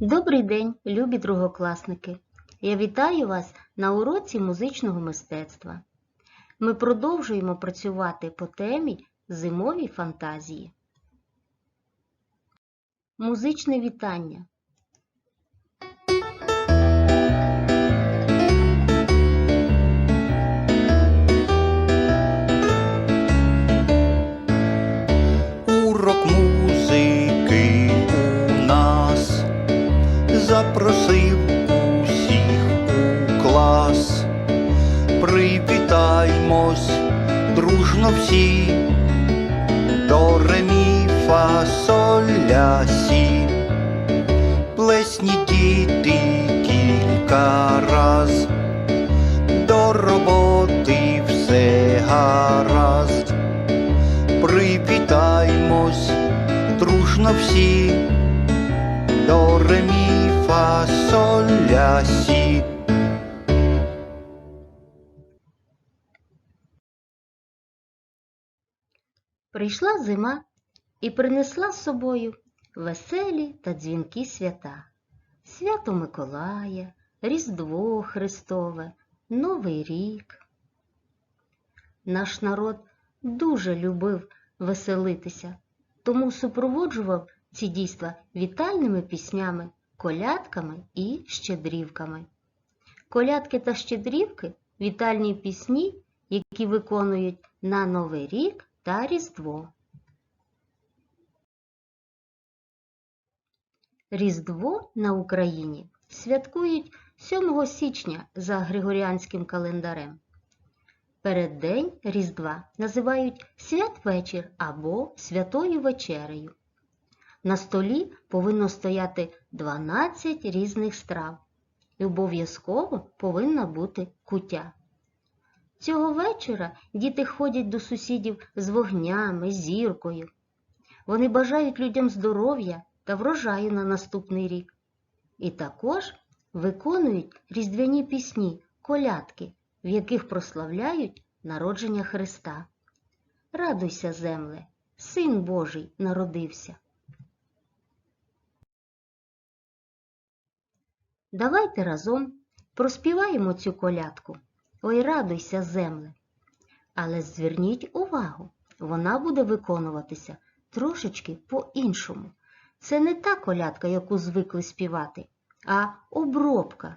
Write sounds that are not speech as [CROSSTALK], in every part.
Добрий день, любі другокласники! Я вітаю вас на уроці музичного мистецтва. Ми продовжуємо працювати по темі зимові фантазії. Музичне вітання. Запросив усіх у клас. Привітаймось дружно всі до ремі фа сі. Плесні діти кілька раз, до роботи все гаразд. Привітаймось дружно всі до ремі фа соль ля сі. Прийшла зима і принесла з собою веселі та дзвінкі свята. Свято Миколая, Різдво Христове, Новий рік. Наш народ дуже любив веселитися, тому супроводжував ці дійства вітальними піснями, колядками і щедрівками. Колядки та щедрівки вітальні пісні, які виконують на Новий рік та Різдво. Різдво на Україні святкують 7 січня за Григоріанським календарем. Переддень Різдва називають святвечір або святою вечерею. На столі повинно стояти 12 різних страв і обов'язково повинна бути куття. Цього вечора діти ходять до сусідів з вогнями, зіркою. Вони бажають людям здоров'я та врожаю на наступний рік. І також виконують різдвяні пісні, колядки, в яких прославляють народження Христа. Радуйся, земле, Син Божий народився. Давайте разом проспіваємо цю колядку. Ой, радуйся, земле. Але зверніть увагу, вона буде виконуватися трошечки по-іншому. Це не та колядка, яку звикли співати, а обробка.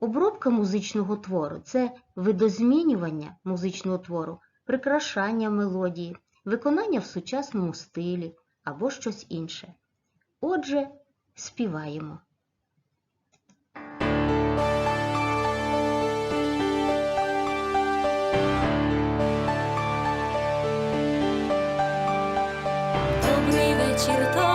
Обробка музичного твору це видозмінювання музичного твору, прикрашання мелодії, виконання в сучасному стилі або щось інше. Отже, співаємо. Добрий вечір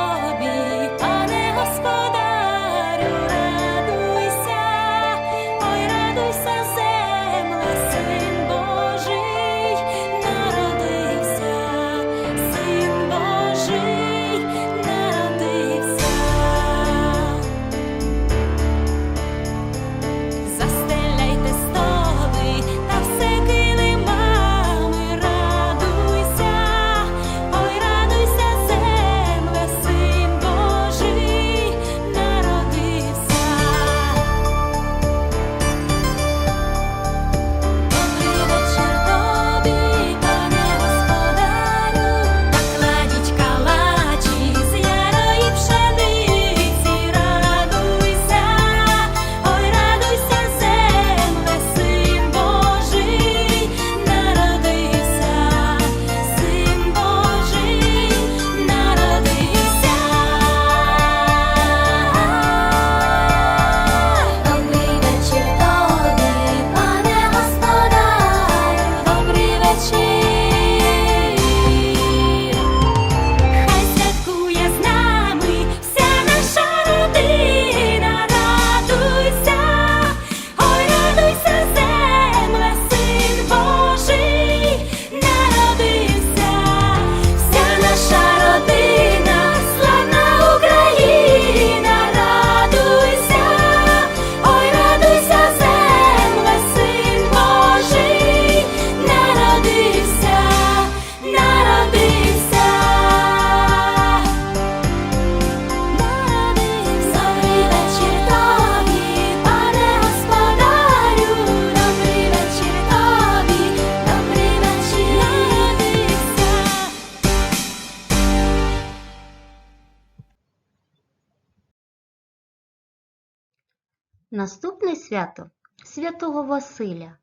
Наступне свято Святого Василя,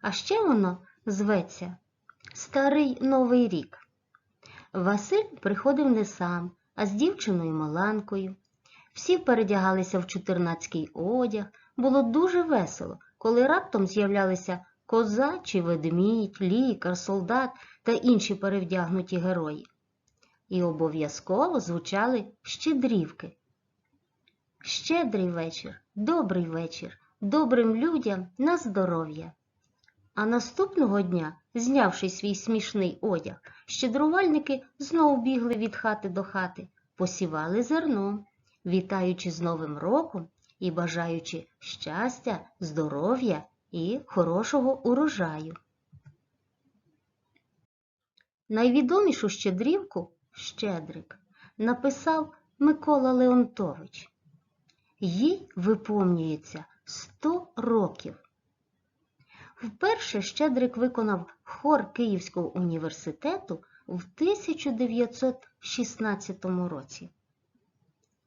а ще воно зветься Старий Новий рік. Василь приходив не сам, а з дівчиною Маланкою. Всі передягалися в чотирнацький одяг. Було дуже весело, коли раптом з'являлися коза чи ведмідь, лікар, солдат та інші перевдягнуті герої. І обов'язково звучали щедрівки. Щедрий вечір, добрий вечір, добрим людям на здоров'я. А наступного дня, знявши свій смішний одяг, щедрувальники знов бігли від хати до хати, посівали зерно, вітаючи з Новим роком і бажаючи щастя, здоров'я і хорошого урожаю. Найвідомішу щедрівку Щедрик написав Микола Леонтович. Їй виповнюється 100 років. Вперше Щедрик виконав хор Київського університету в 1916 році.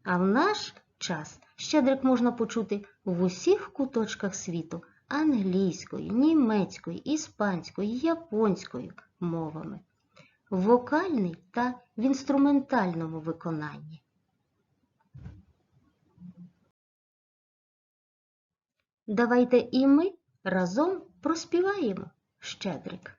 А в наш час Щедрик можна почути в усіх куточках світу англійською, німецькою, іспанською, японською мовами, вокальний та в інструментальному виконанні. Давайте і ми разом проспіваємо Щедрик.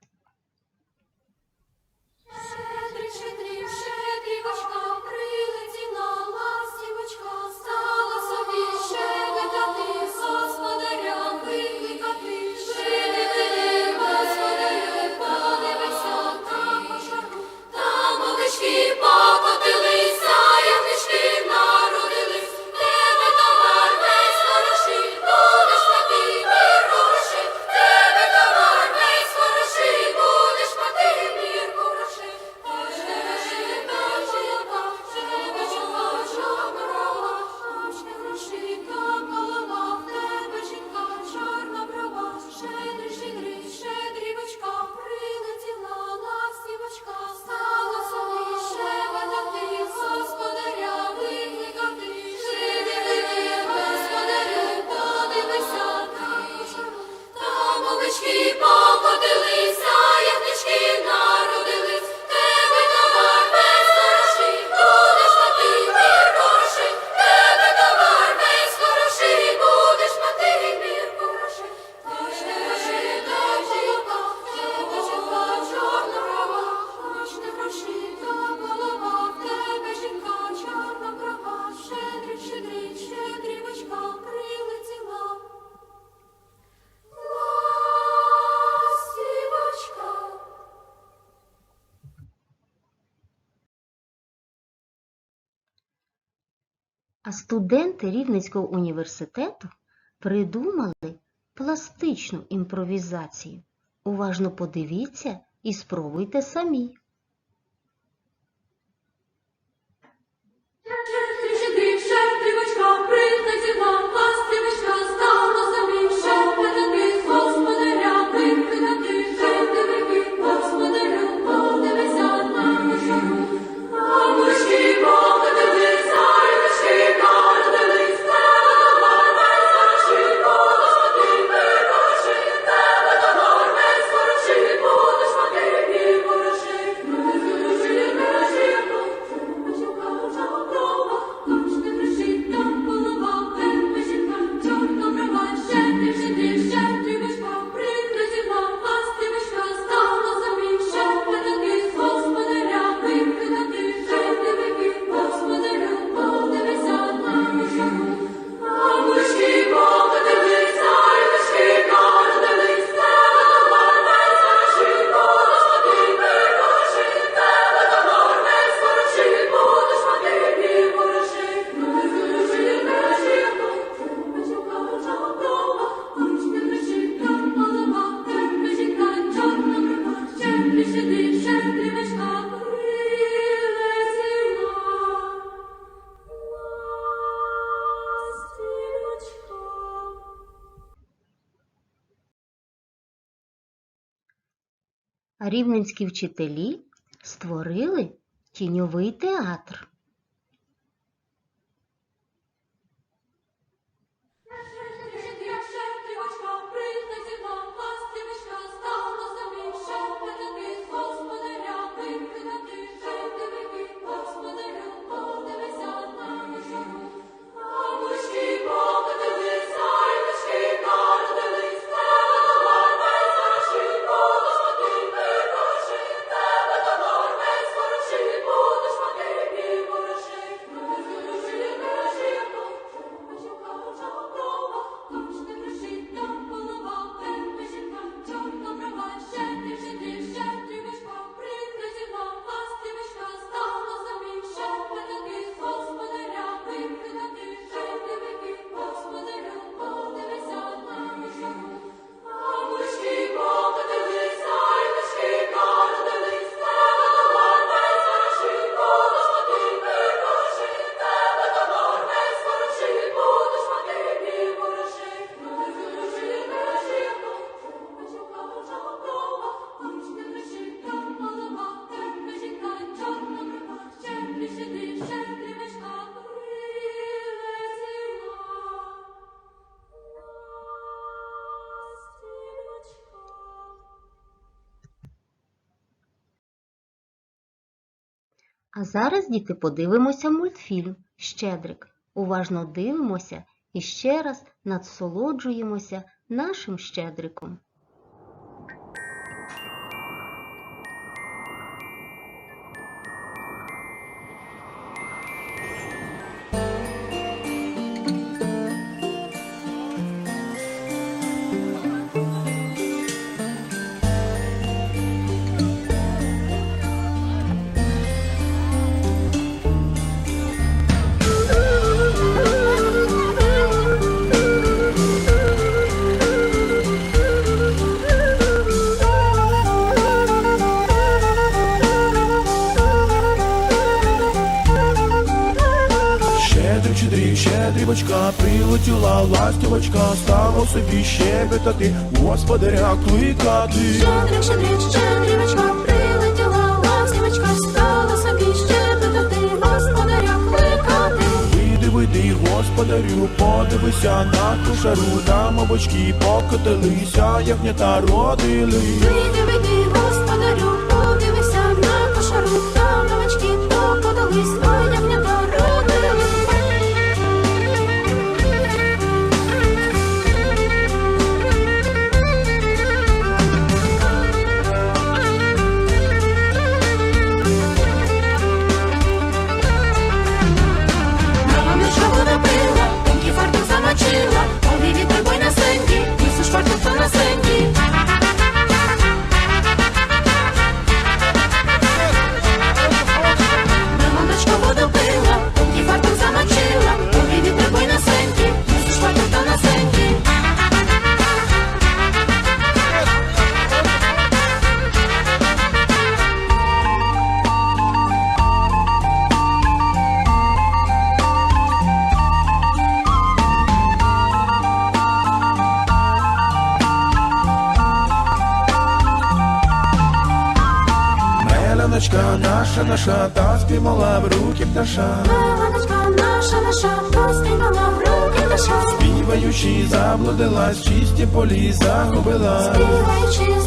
Студенти Рівненського університету придумали пластичну імпровізацію. Уважно подивіться і спробуйте самі. Рівненські вчителі створили тіньовий театр. Зараз, діти, подивимося мультфільм Щедрик. Уважно дивимося і ще раз насолоджуємося нашим щедриком. Ластівочка, стало собі щебетати, господаря кликати. Щедрик, щедрик, щедрівочка, прилетіла ластівочка, стала собі щебетати, господаря кликати. Вийди, вийди, господарю, подивися на кошару, там овочки покотилися, ягнята родили. Вийди, в руки наша, наша, поспіймала в руки наша. Співаючи, заблудилась, чисті полі загубила. Співаючи,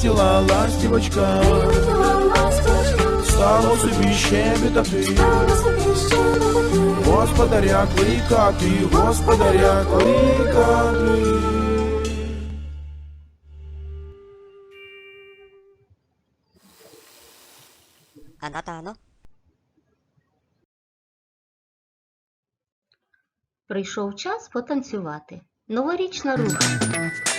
прилетіла ластівочка. Стало собі щебетати, господаря кликати, господаря кликати. Агатано. Прийшов час потанцювати. Новорічна руханка.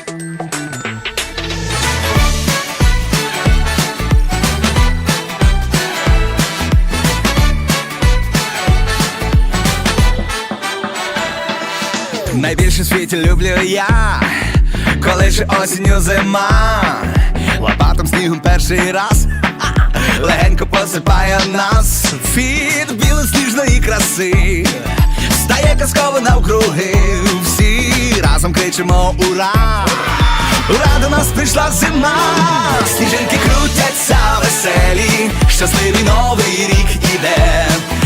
Найбільше в світі люблю я, коли ж осінню зима, лопатом снігом перший раз, [LAUGHS] легенько посипає нас. Від білосніжної краси, стає казково навкруги, всі разом кричимо ура! Ура, до нас прийшла зима, сніжинки крутяться веселі, щасливий новий рік іде,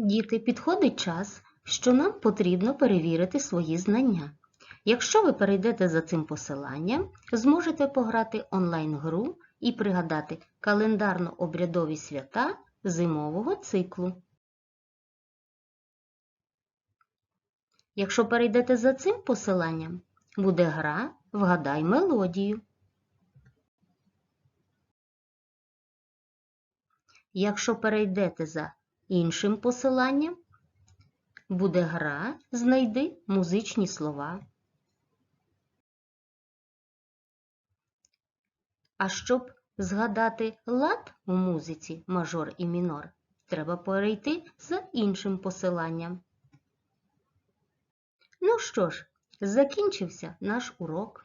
Діти, підходить час, що нам потрібно перевірити свої знання. Якщо ви перейдете за цим посиланням, зможете пограти онлайн-гру і пригадати календарно-обрядові свята зимового циклу. Якщо перейдете за цим посиланням, буде гра Вгадай мелодію. Якщо перейдете за іншим посиланням, буде гра Знайди музичні слова. А щоб згадати лад у музиці мажор і мінор, треба перейти за іншим посиланням. Ну що ж, закінчився наш урок.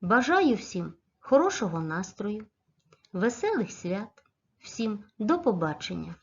Бажаю всім хорошого настрою, веселих свят, всім до побачення!